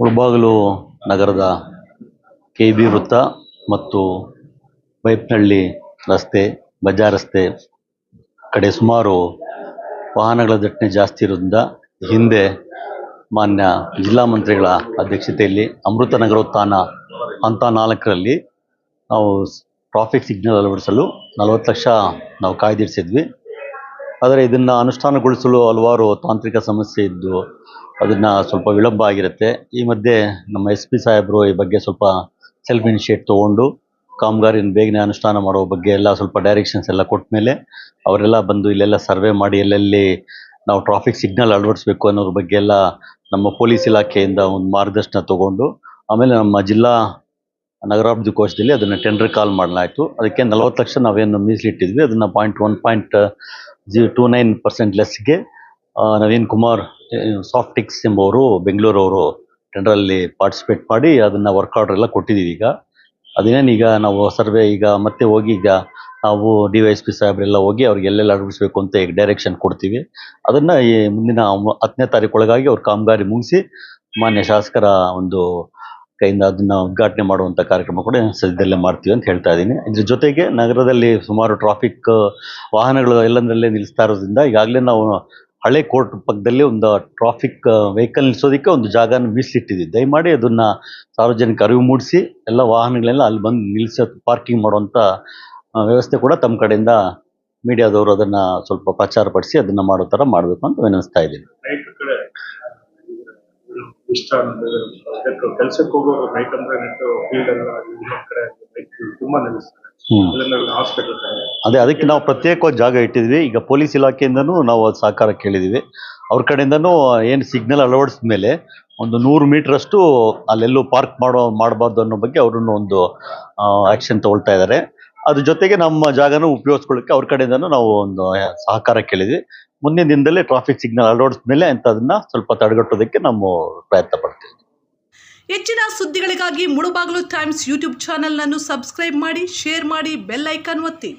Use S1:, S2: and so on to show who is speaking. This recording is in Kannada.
S1: ಮುಳಬಾಗಿಲು ನಗರದ ಕೆ ಬಿ ವೃತ್ತ ಮತ್ತು ಬೈಪ್ನಹಳ್ಳಿ ರಸ್ತೆ, ಬಜಾರ್ ರಸ್ತೆ ಕಡೆ ಸುಮಾರು ವಾಹನಗಳ ದಟ್ಟಣೆ ಜಾಸ್ತಿ ಇರೋದ್ರಿಂದ ಹಿಂದೆ ಮಾನ್ಯ ಜಿಲ್ಲಾ ಮಂತ್ರಿಗಳ ಅಧ್ಯಕ್ಷತೆಯಲ್ಲಿ ಅಮೃತ ನಗರೋತ್ಥಾನ ಹಂತ ನಾಲ್ಕರಲ್ಲಿ ನಾವು ಟ್ರಾಫಿಕ್ ಸಿಗ್ನಲ್ ಅಳವಡಿಸಲು ನಲವತ್ತು ಲಕ್ಷ ನಾವು ಕಾಯ್ದಿರಿಸಿದ್ವಿ. ಆದರೆ ಇದನ್ನು ಅನುಷ್ಠಾನಗೊಳಿಸಲು ಹಲವಾರು ತಾಂತ್ರಿಕ ಸಮಸ್ಯೆ ಇದ್ದು, ಅದನ್ನು ಸ್ವಲ್ಪ ವಿಳಂಬ ಆಗಿರುತ್ತೆ. ಈ ಮಧ್ಯೆ ನಮ್ಮ ಎಸ್ ಪಿ ಸಾಹೇಬರು ಈ ಬಗ್ಗೆ ಸ್ವಲ್ಪ ಸೆಲ್ಫ್ ಇನಿಷಿಯೇಟ್ ತೊಗೊಂಡು ಕಾಮಗಾರಿನ ಬೇಗನೆ ಅನುಷ್ಠಾನ ಮಾಡೋ ಬಗ್ಗೆ ಎಲ್ಲ ಸ್ವಲ್ಪ ಡೈರೆಕ್ಷನ್ಸ್ ಎಲ್ಲ ಕೊಟ್ಟ ಮೇಲೆ, ಅವರೆಲ್ಲ ಬಂದು ಇಲ್ಲೆಲ್ಲ ಸರ್ವೆ ಮಾಡಿ, ಎಲ್ಲೆಲ್ಲಿ ನಾವು ಟ್ರಾಫಿಕ್ ಸಿಗ್ನಲ್ ಅಳವಡಿಸ್ಬೇಕು ಅನ್ನೋದ್ರ ಬಗ್ಗೆ ಎಲ್ಲ ನಮ್ಮ ಪೊಲೀಸ್ ಇಲಾಖೆಯಿಂದ ಒಂದು ಮಾರ್ಗದರ್ಶನ ತಗೊಂಡು, ಆಮೇಲೆ ನಮ್ಮ ಜಿಲ್ಲಾ ನಗರಾಭಿವೃದ್ಧಿ ಕೋಶದಲ್ಲಿ ಅದನ್ನು ಟೆಂಡರ್ ಕಾಲ್ ಮಾಡಲಾಯಿತು. ಅದಕ್ಕೆ ನಲವತ್ತು ಲಕ್ಷ ನಾವೇನು ಮೀಸಲಿಟ್ಟಿದ್ವಿ. ಅದನ್ನು point one point G two nine percent ಲೆಸ್ಗೆ Naveen Kumar Softix ಎಂಬುವರು ಬೆಂಗಳೂರವರು ಟೆಂಡರಲ್ಲಿ ಪಾರ್ಟಿಸಿಪೇಟ್ ಮಾಡಿ ಅದನ್ನು ವರ್ಕ್ ಆರ್ಡರ್ ಎಲ್ಲ ಕೊಟ್ಟಿದ್ದೀವಿ ಈಗ. ಅದೇನೇನು ಈಗ ನಾವು ಸರ್ವೆ ಈಗ ಮತ್ತೆ ಹೋಗಿ ಈಗ ನಾವು ಡಿ ವೈ ಎಸ್ ಪಿ ಸಾಹೇಬ್ರೆಲ್ಲ ಹೋಗಿ ಅವ್ರಿಗೆ ಎಲ್ಲೆಲ್ಲಿ ಅಡಗಿಸ್ಬೇಕು ಅಂತ ಈಗ ಡೈರೆಕ್ಷನ್ ಕೊಡ್ತೀವಿ. ಅದನ್ನು ಈ ಮುಂದಿನ ಹತ್ತನೇ ತಾರೀಕು ಒಳಗಾಗಿ ಅವ್ರ ಕಾಮಗಾರಿ ಮುಗಿಸಿ ಮಾನ್ಯ ಶಾಸಕರ ಒಂದು ಕೈಯಿಂದ ಅದನ್ನ ಉದ್ಘಾಟನೆ ಮಾಡುವಂಥ ಕಾರ್ಯಕ್ರಮ ಕೂಡ ಸದ್ಯದಲ್ಲೇ ಮಾಡ್ತೀವಿ ಅಂತ ಹೇಳ್ತಾ ಇದ್ದೀನಿ. ಇದ್ರ ಜೊತೆಗೆ ನಗರದಲ್ಲಿ ಸುಮಾರು ಟ್ರಾಫಿಕ್ ವಾಹನಗಳು ಎಲ್ಲಂದರಲ್ಲೇ ನಿಲ್ಲಿಸ್ತಾ ಇರೋದ್ರಿಂದ ಈಗಾಗಲೇ ನಾವು ಹಳೆ ಕೋರ್ಟ್ ಪಕ್ಕದಲ್ಲಿ ಒಂದು ಟ್ರಾಫಿಕ್ ವೆಹಿಕಲ್ ನಿಲ್ಲಿಸೋದಕ್ಕೆ ಒಂದು ಜಾಗನ ಮೀಸಲಿಟ್ಟಿದ್ವಿ ದಯಮಾಡಿ ಅದನ್ನ ಸಾರ್ವಜನಿಕ ಅರಿವು ಮೂಡಿಸಿ ಎಲ್ಲ ವಾಹನಗಳೆಲ್ಲ ಅಲ್ಲಿ ಬಂದು ನಿಲ್ಲಿಸೋ ಪಾರ್ಕಿಂಗ್ ಮಾಡುವಂಥ ವ್ಯವಸ್ಥೆ ಕೂಡ ತಮ್ಮ ಕಡೆಯಿಂದ ಮೀಡಿಯಾದವರು ಅದನ್ನ ಸ್ವಲ್ಪ ಪ್ರಚಾರ ಪಡಿಸಿ ಅದನ್ನ ಮಾಡೋ ಥರ ಮಾಡಬೇಕು ಅಂತ ವಿನಿಸ್ತಾ ಇದ್ದೀನಿ.
S2: ಇಷ್ಟ ಅನ್ನೋದು ಕೆಲ್ಸಕ್ಕೆ ಹೋಗೋರು ನೈಟ್ ಅಂದ್ರೆ ನೆಟ್ಟು ಫೀಲ್ಡ್ ಎಲ್ಲ ಇನ್ನೊಂದ್ ಕಡೆ ನೈಟ್ ತುಂಬಾ ನಿಲ್ಲಿಸ್ತಾರೆ ಹಾಸ್ಪಿಟಲ್
S1: ಅದೇ ಅದಕ್ಕೆ ನಾವು ಪ್ರತ್ಯೇಕವಾದ ಜಾಗ ಇಟ್ಟಿದ್ವಿ. ಈಗ ಪೊಲೀಸ್ ಇಲಾಖೆಯಿಂದನೂ ನಾವು ಅದು ಸಹಕಾರ ಕೇಳಿದ್ವಿ. ಅವ್ರ ಕಡೆಯಿಂದನೂ ಏನು ಸಿಗ್ನಲ್ ಅಳವಡಿಸಿದ ಮೇಲೆ ಒಂದು ನೂರು ಮೀಟ್ರಷ್ಟು ಅಲ್ಲೆಲ್ಲೂ ಪಾರ್ಕ್ ಮಾಡೋ ಮಾಡಬಾರ್ದು ಅನ್ನೋ ಬಗ್ಗೆ ಅವ್ರನ್ನು ಒಂದು ಆಕ್ಷನ್ ತಗೊಳ್ತಾ ಇದ್ದಾರೆ ಅದ್ರ ಜೊತೆಗೆ ನಮ್ಮ ಜಾಗನ ಉಪಯೋಗಿಸ್ಕೊಳ್ಳೋಕ್ಕೆ ಅವ್ರ ಕಡೆಯಿಂದನೂ ನಾವು ಒಂದು ಸಹಕಾರ ಕೇಳಿದ್ವಿ. ಮುಂದಿನ ದಿನದಲ್ಲೇ ಟ್ರಾಫಿಕ್ ಸಿಗ್ನಲ್ ಅಳವಡಿಸಿದ ಮೇಲೆ ಅಂಥದನ್ನ ಸ್ವಲ್ಪ ತಡೆಗಟ್ಟೋದಕ್ಕೆ ನಾವು ಪ್ರಯತ್ನ ಪಡ್ತೀವಿ.
S3: ಹೆಚ್ಚಿನ ಸುದ್ದಿಗಳಿಗಾಗಿ ಮುಳುಬಾಗಿಲು ಟೈಮ್ಸ್ ಯೂಟ್ಯೂಬ್ ಚಾನೆಲ್ ಅನ್ನು ಸಬ್ಸ್ಕ್ರೈಬ್ ಮಾಡಿ ಶೇರ್ ಮಾಡಿ ಬೆಲ್ ಐಕಾನ್ ಒತ್ತಿ.